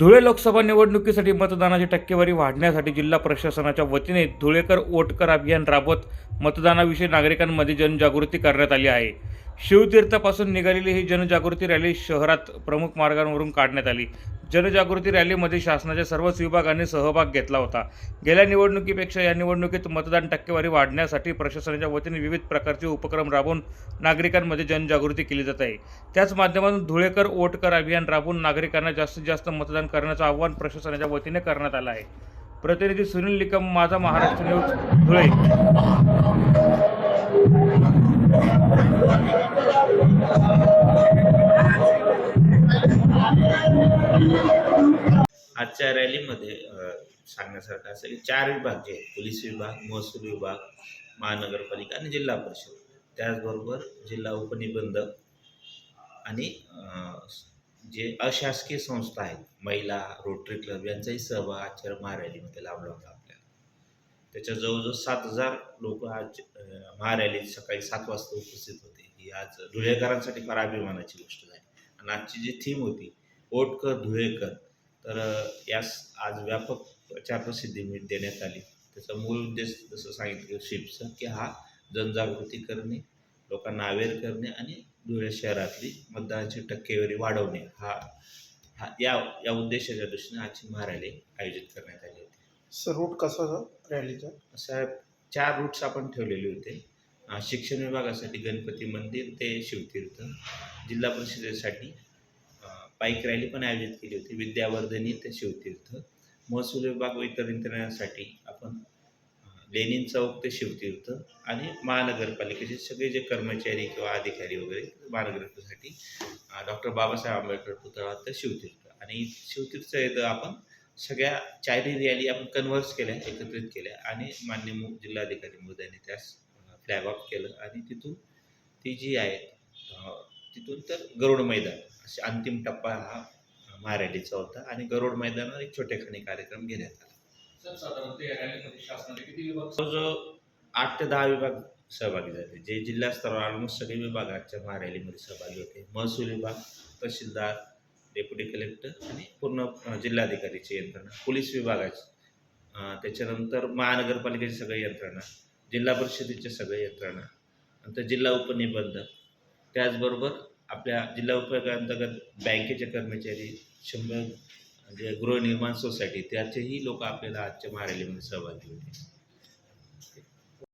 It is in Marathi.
धुळे लोकसभा निवडणुकीसाठी मतदानाची टक्केवारी वाढण्यासाठी जिल्हा प्रशासनाच्या वतीने धुळेकर वोटकर अभियान राबवत मतदानाविषयी नागरिकांमध्ये जनजागृती करण्यात आली आहे. शिवतीर्थापासून निघालेली ही जनजागृती रॅली शहरात प्रमुख मार्गांवरून काढण्यात आली. जनजागृती रॅलीमध्ये शासनाच्या सर्वच विभागांनी सहभाग घेतला होता. गेल्या निवडणुकीपेक्षा या निवडणुकीत मतदान टक्केवारी वाढण्यासाठी प्रशासनाच्या वतीने विविध प्रकारचे उपक्रम राबवून नागरिकांमध्ये जनजागृती केली जात आहे. त्याच माध्यमातून धुळेकर वोटकर अभियान राबवून नागरिकांना जास्तीत जास्त मतदान करण्याचं आवाहन प्रशासनाच्या वतीने करण्यात आलं आहे. प्रतिनिधी सुनील निकम माझा महाराष्ट्र न्यूज धुळे. आजच्या रॅलीमध्ये सांगण्यासारखं असं की चार विभाग जे आहेत पोलीस विभाग महसूल विभाग महानगरपालिका आणि जिल्हा परिषद. त्याचबरोबर जिल्हा उपनिबंधक आणि जे अशासकीय संस्था आहेत महिला रोटरी क्लब यांचाही सहभाग आजच्या महारॅलीमध्ये लाभला होता आपल्याला. त्याच्या जवळजवळ सात हजार लोक आज अ, महारॅलीत सकाळी सात वाजता उपस्थित होते. ही आज धुळेकरांसाठी फार अभिमानाची गोष्ट आहे आणि आजची जी थीम होती ओटकर धुळेकर तर यास आज व्यापक प्रचार प्रसिद्धी मिळ देण्यात आली. त्याचा मूळ उद्देश जसं सांगितलं शिप्सचं की हा जनजागृती करणे लोकांना अवेअर करणे आणि धुळे शहरातली मतदानाची टक्केवारी वाढवणे. हा हा या या उद्देशाच्या दृष्टीने आजची महारॅली आयोजित करण्यात आली होती. सर रूट कसा रॅलीचा? अशा चार रूट्स आपण ठेवलेले होते. शिक्षण विभागासाठी गणपती मंदिर ते शिवतीर्थ जिल्हा परिषदेसाठी बाईक रॅली पण आयोजित केली होती विद्यावर्धनी ते शिवतीर्थ. महसूल विभाग व इतर यंत्रणांसाठी आपण लेनिन चौक ते शिवतीर्थ आणि महानगरपालिकेचे सगळे जे कर्मचारी किंवा अधिकारी वगैरे महानगरपालिकेसाठी डॉक्टर बाबासाहेब आंबेडकर पुतळा ते शिवतीर्थ. आणि शिवतीर्थ इथं आपण सगळ्या चायरी रॅली आपण कन्व्हर्स केल्या एकत्रित केल्या आणि मान्य मु- जिल्हाधिकारी महोदयांनी त्यास फ्लॅग ऑफ केलं आणि तिथून ती जी आहे तिथून तर गरुड मैदान. अंतिम टप्पा हा महारॅलीचा होता आणि गरुड मैदानावर एक छोटेखानी कार्यक्रम घेण्यात आला. जवळजवळ आठ ते दहा विभाग सहभागी झाले. जे जिल्हा स्तरावर ऑलमोस्ट सगळे विभाग आजच्या महारॅलीमध्ये सहभागी होते. महसूल विभाग तहसीलदार डेप्युटी कलेक्टर आणि पूर्ण जिल्हाधिकारीची यंत्रणा. पोलीस विभागाची त्याच्यानंतर महानगरपालिकेची सगळी यंत्रणा. जिल्हा परिषदेच्या सगळ्या यंत्रणा. नंतर जिल्हा उपनिबंधक. त्याचबरोबर आपल्या जिल्हा उपयोगांतर्गत बँकेचे कर्मचारी शंभर जे गृहनिर्माण सोसायटी त्याचेही लोक आपल्याला आजच्या महारॅलीमध्ये सहभागी होते